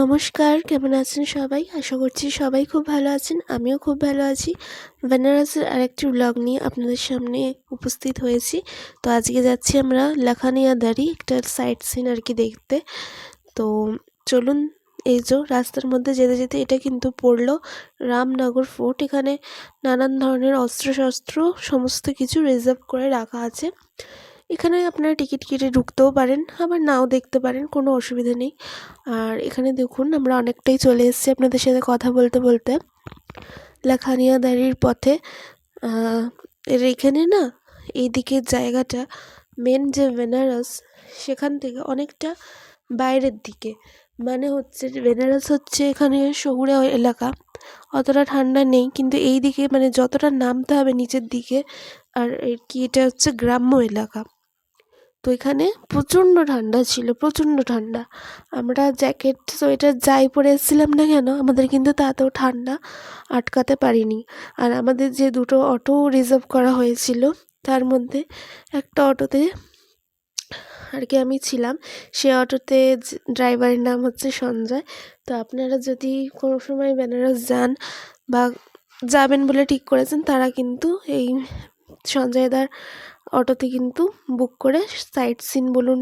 নমস্কার, কেমন আছেন সবাই? আশা করছি সবাই খুব ভালো আছেন, আমিও খুব ভালো আছি। বেনারসের আরেকটি ব্লগ নিয়ে আপনাদের সামনে উপস্থিত হয়েছি। তো আজকে যাচ্ছি আমরা লাখানিয়াদারি, একটা সাইট সিন আর কি দেখতে। তো চলুন, এই যে রাস্তার মধ্যে যেতে যেতে এটা কিন্তু পড়ল। রামনগর ফোর্ট এখানে নানান ধরনের অস্ত্রশস্ত্র, সমস্ত কিছু রিজার্ভ করে রাখা আছে। এখানে আপনারা টিকিট কেটে ঢুকতেও পারেন, আবার নাও দেখতে পারেন, কোনো অসুবিধা নেই। আর এখানে দেখুন, আমরা অনেকটাই চলে এসেছি আপনাদের সাথে কথা বলতে বলতে। লাখানিয়াদারির পথে এর এখানে না এই দিকের জায়গাটা মেন যে বেনারস সেখান থেকে অনেকটা বাইরের দিকে। মানে হচ্ছে বেনারস হচ্ছে এখানে শহুরে এলাকা। অতটা ঠান্ডা নেই, কিন্তু এই দিকে মানে যতটা নামতে হবে নিচের দিকে, আর কি, এটা হচ্ছে গ্রাম্য এলাকা। তো এখানে প্রচণ্ড ঠান্ডা ছিল, প্রচণ্ড ঠান্ডা। আমরা জ্যাকেট, সোয়েটার যাই পরে এসেছিলাম না কেন, আমাদের কিন্তু তাতেও ঠান্ডা আটকাতে পারিনি। আর আমাদের যে দুটো অটো রিজার্ভ করা হয়েছিল, তার মধ্যে একটা অটোতে আর কি আমি ছিলাম, সে অটোতে ড্রাইভারের নাম হচ্ছে সঞ্জয়। তো আপনারা যদি কোনো সময় বেনারস যান বা যাবেন বলে ঠিক করেছেন, তারা কিন্তু এই সঞ্জয়দার অটোতে কিন্তু বুক করে সাইট সিন বলুন,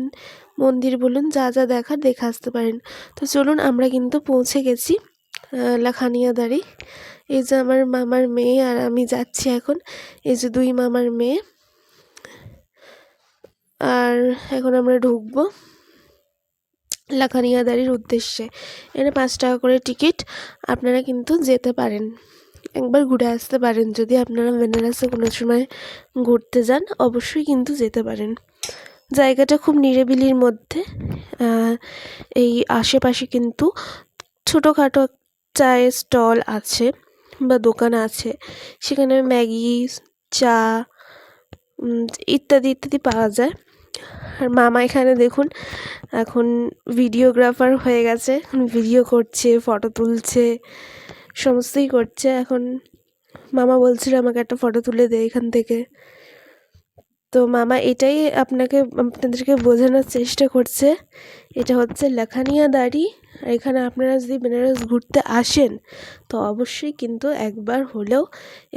মন্দির বলুন, যা যা দেখার দেখে আসতে পারেন। তো চলুন আমরা কিন্তু পৌঁছে গেছি লাখানিয়াদারি। এই যে আমার মামার মেয়ে আর আমি যাচ্ছি এখন, এই যে দুই মামার মেয়ে। আর এখন আমরা ঢুকবো লাখানিয়াদারির উদ্দেশ্যে। এখানে পাঁচ টাকা করে টিকিট, আপনারা কিন্তু যেতে পারেন। একবার ঘুরে আসতে পারেন। যদি আপনারা বেনারসে কোনো সময় ঘুরতে যান, অবশ্যই কিন্তু যেতে পারেন। জায়গাটা খুব নিরিবিলির মধ্যে এই আশেপাশে কিন্তু ছোটোখাটো চায়ের স্টল আছে বা দোকান আছে। সেখানে ম্যাগি, চা ইত্যাদি ইত্যাদি পাওয়া যায়। আর মামা এখানে দেখুন, এখন ভিডিওগ্রাফার হয়ে গেছে। ভিডিও করছে, ফটো তুলছে। সমস্তই করছে। এখন মামা বলছিল, আমাকে একটা ফটো তুলে দে এখান থেকে। তো মামা এটাই আপনাকে, আপনাদেরকে বোঝানোর চেষ্টা করছে। এটা হচ্ছে লেখানিয়া দাড়ি। আর এখানে আপনারা যদি বেনারস ঘুরতে আসেন, তো অবশ্যই কিন্তু একবার হলেও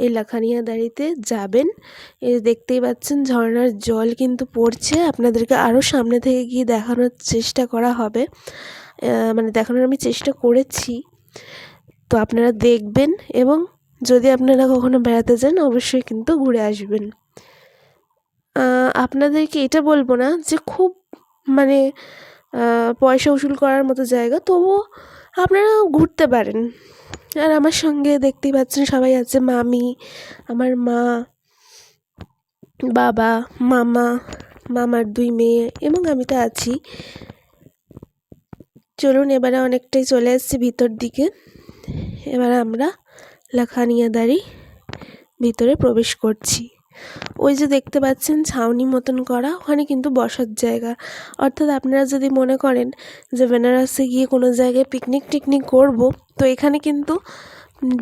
এই লাখানিয়া দাড়িতে যাবেন। এই দেখতেই পাচ্ছেন ঝর্নার জল কিন্তু পড়ছে। আপনাদেরকে আরও সামনে থেকে গিয়ে দেখানোর চেষ্টা করা হবে। মানে দেখানোর আমি চেষ্টা করেছি। তো আপনারা দেখবেন এবং যদি আপনারা কখনো বেড়াতে যান, অবশ্যই কিন্তু ঘুরে আসবেন। আপনাদেরকে এটা বলব না যে খুব মানে পয়সা উসুল করার মতো জায়গা, তবুও আপনারা ঘুরতে পারেন। আর আমার সঙ্গে দেখতেই পাচ্ছেন সবাই আছে, মামি, আমার মা, বাবা, মামা, মামার দুই মেয়ে এবং আমি তো আছি। চলুন এবারে অনেকটাই চলে এসেছি ভিতর দিকে। এবার আমরা লাখানিয়া লাখানিয়াদারি ভিতরে প্রবেশ করছি। ওই যে দেখতে পাচ্ছেন ছাউনি মতন করা, ওখানে কিন্তু বসার জায়গা। অর্থাৎ আপনারা যদি মনে করেন যে বেনারসে গিয়ে কোনো জায়গায় পিকনিক টিকনিক করব, তো এখানে কিন্তু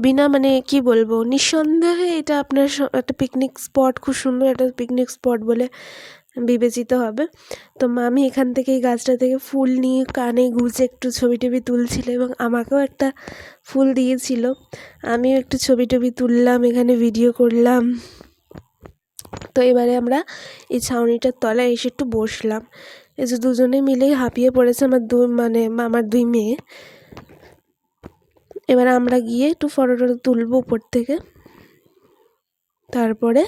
বিনা মানে কি বলব, নিঃসন্দেহে এটা আপনার একটা পিকনিক স্পট খুব সুন্দর একটা পিকনিক স্পট বলে বিবেচিত হবে। তো মামি এখান থেকে এই গাছটা থেকে ফুল নিয়ে কানে গুঁজে একটু ছবি টবি তুলছিল এবং আমাকেও একটা ফুল দিয়েছিল। আমিও একটু ছবি টবি তুললাম, এখানে ভিডিও করলাম। তো এবারে আমরা এই ছাউনিটার তলায় এসে একটু বসলাম। এই যে দুজনে মিলেই হাঁপিয়ে পড়েছে আমার দু মানে আমার দুই মেয়ে। এবার আমরা গিয়ে একটু ফটো টটো তুলবো উপর থেকে। তারপরে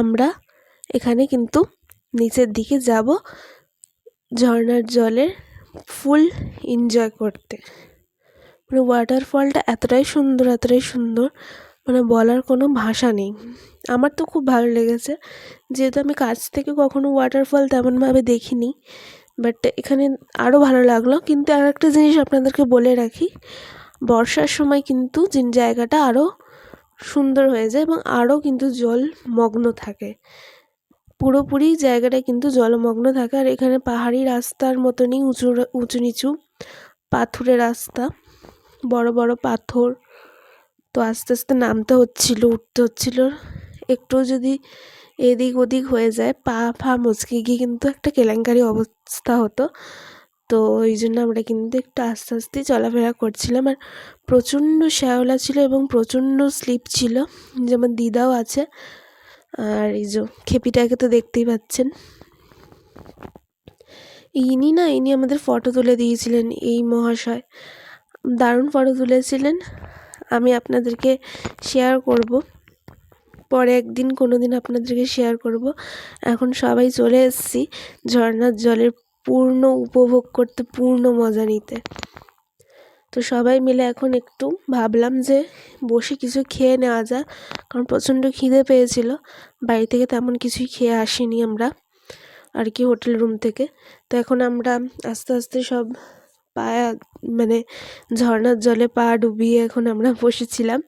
আমরা এখানে কিন্তু নিচের দিকে যাব ঝর্নার জলের ফুল এনজয় করতে। মানে ওয়াটারফলটা এতটাই সুন্দর এতটাই সুন্দর মানে বলার কোনো ভাষা নেই। আমার তো খুব ভালো লেগেছে, যেহেতু আমি কাছ থেকে কখনো ওয়াটারফল তেমনভাবে দেখিনি বাট এখানে আরও ভালো লাগল। কিন্তু আর একটা জিনিস আপনাদেরকে বলে রাখি, বর্ষার সময় কিন্তু জায়গাটা আরও সুন্দর হয়ে যায় এবং আরও কিন্তু জল মগ্ন থাকে। পুরোপুরি জায়গাটা কিন্তু জলমগ্ন থাকে। আর এখানে পাহাড়ি রাস্তার মতনই উঁচু উঁচু নিচু পাথুরে রাস্তা। বড় বড় পাথর। তো আস্তে আস্তে নামতে হচ্ছিল, উঠতে হচ্ছিল। একটু যদি এদিক ওদিক হয়ে যায়, পা, ফা মুচকে গিয়ে কিন্তু একটা কেলেঙ্কারি অবস্থা হতো। তো ওই জন্য আমরা কিন্তু একটু আস্তে আস্তে চলাফেরা করছিলাম। আর প্রচণ্ড শ্যাওলা ছিল এবং প্রচণ্ড স্লিপ ছিল। যেমন দিদাও আছে। আর এই যে খেপিটাকে তো দেখতেই পাচ্ছেন। ইনি না, ইনি আমাদের ফটো তুলে দিয়েছিলেন এই মহাশয়। দারুণ ফটো তুলেছিলেন। আমি আপনাদেরকে শেয়ার করব। পরে একদিন কোনো দিন আপনাদেরকে শেয়ার করব। এখন সবাই চলে এসেছি ঝর্নার জলের পূর্ণ উপভোগ করতে, পূর্ণ মজা নিতে। তো সবাই মিলে এখন একটু ভাবলাম যে বসে কিছু খেয়ে নেওয়া যাক, কারণ প্রচণ্ড খিদে পেয়েছিল। বাড়ি থেকে তেমন কিছুই খেয়ে আসিনি আমরা, আর কি হোটেল রুম থেকে। তো এখন আমরা আস্তে আস্তে সব পায়া মানে ঝর্নার জলে পা ডুবিয়ে এখন আমরা বসেছিলাম।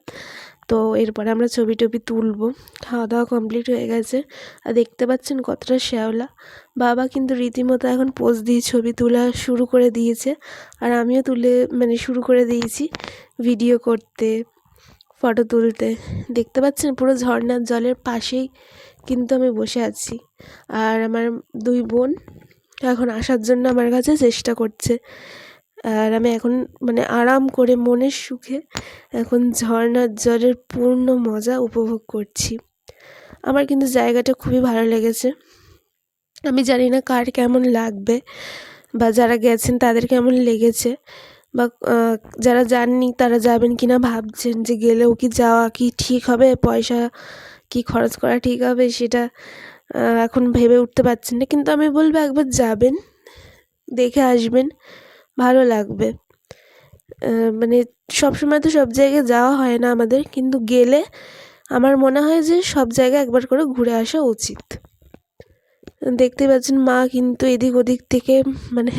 তো এরপরে আমরা ছবি টবি তুলবো। খাওয়া দাওয়া কমপ্লিট হয়ে গেছে। আর দেখতে পাচ্ছেন কতটা শ্যাওলা। বাবা কিন্তু রীতিমতো এখন পোজ দিয়ে ছবি তোলা শুরু করে দিয়েছে। আর আমিও তুলে মানে শুরু করে দিয়েছি ভিডিও করতে ফটো তুলতে। দেখতে পাচ্ছেন পুরো ঝর্নার জলের পাশেই কিন্তু আমি বসে আছি। আর আমার দুই বোন এখন আসার জন্য আমার কাছে চেষ্টা করছে। আর আমি এখন মানে আরাম করে মনের সুখে এখন ঝর্নার জলের পূর্ণ মজা উপভোগ করছি। আমার কিন্তু জায়গাটা খুবই ভালো লেগেছে। আমি জানি না কার কেমন লাগবে বা যারা গেছেন তাদের কেমন লেগেছে বা যারা যাননি তারা যাবেন কি না ভাবছেন যে গেলেও কি যাওয়া কি ঠিক হবে, পয়সা কি খরচ করা ঠিক হবে সেটা এখন ভেবে উঠতে পারছেন না। কিন্তু আমি বলব একবার যাবেন, দেখে আসবেন। ভালো লাগবে। মানে সবসময় তো সব জায়গায় যাওয়া হয় না আমাদের, কিন্তু গেলে আমার মনে হয় যে সব জায়গায় একবার করে ঘুরে আসা উচিত। দেখতে পাচ্ছেন মা কিন্তু এদিক ওদিক থেকে মানে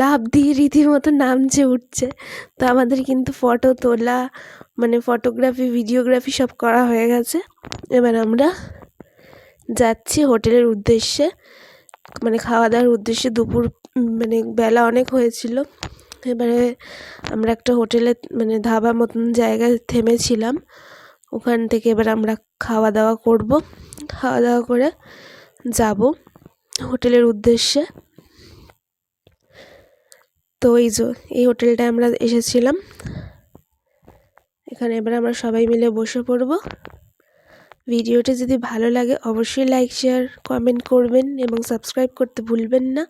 লাভ দিয়ে রীতিমতো নামছে উঠছে। তো আমাদের কিন্তু ফটো তোলা মানে ফটোগ্রাফি, ভিডিওগ্রাফি সব করা হয়ে গেছে। এবার আমরা যাচ্ছি হোটেলের উদ্দেশ্যে। মানে খাওয়া দাওয়ার উদ্দেশ্যে দুপুর মানে বেলা অনেক হয়েছিল। এবারে আমরা একটা হোটেলে মানে ধাবা মতন জায়গায় থেমেছিলাম। ওখান থেকে এবার আমরা খাওয়া দাওয়া করব। খাওয়া দাওয়া করে যাব হোটেলের উদ্দেশ্যে। তো এই যে, এই হোটেলটায় আমরা এসেছিলাম। এখানে এবার আমরা সবাই মিলে বসে পড়ব। ভিডিওটি যদি ভালো লাগে, অবশ্যই লাইক শেয়ার কমেন্ট করবেন এবং সাবস্ক্রাইব করতে ভুলবেন না।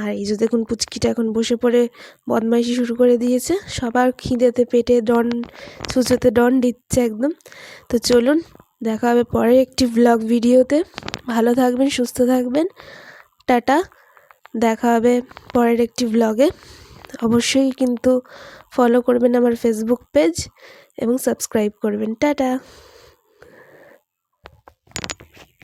আর এই যে দেখুন পুচকিটা এখন বসে পড়ে বদমাইশি শুরু করে দিয়েছে। সবার খিদেতে পেটে ডন ছুঁচোতে ডন দিচ্ছে একদম। তো চলুন, দেখা হবে পরের একটি ব্লগ ভিডিওতে। ভালো থাকবেন, সুস্থ থাকবেন। টাটা, দেখা হবে পরের একটি ব্লগে অবশ্যই কিন্তু ফলো করবেন আমার ফেসবুক পেজ এবং সাবস্ক্রাইব করবেন। টাটা।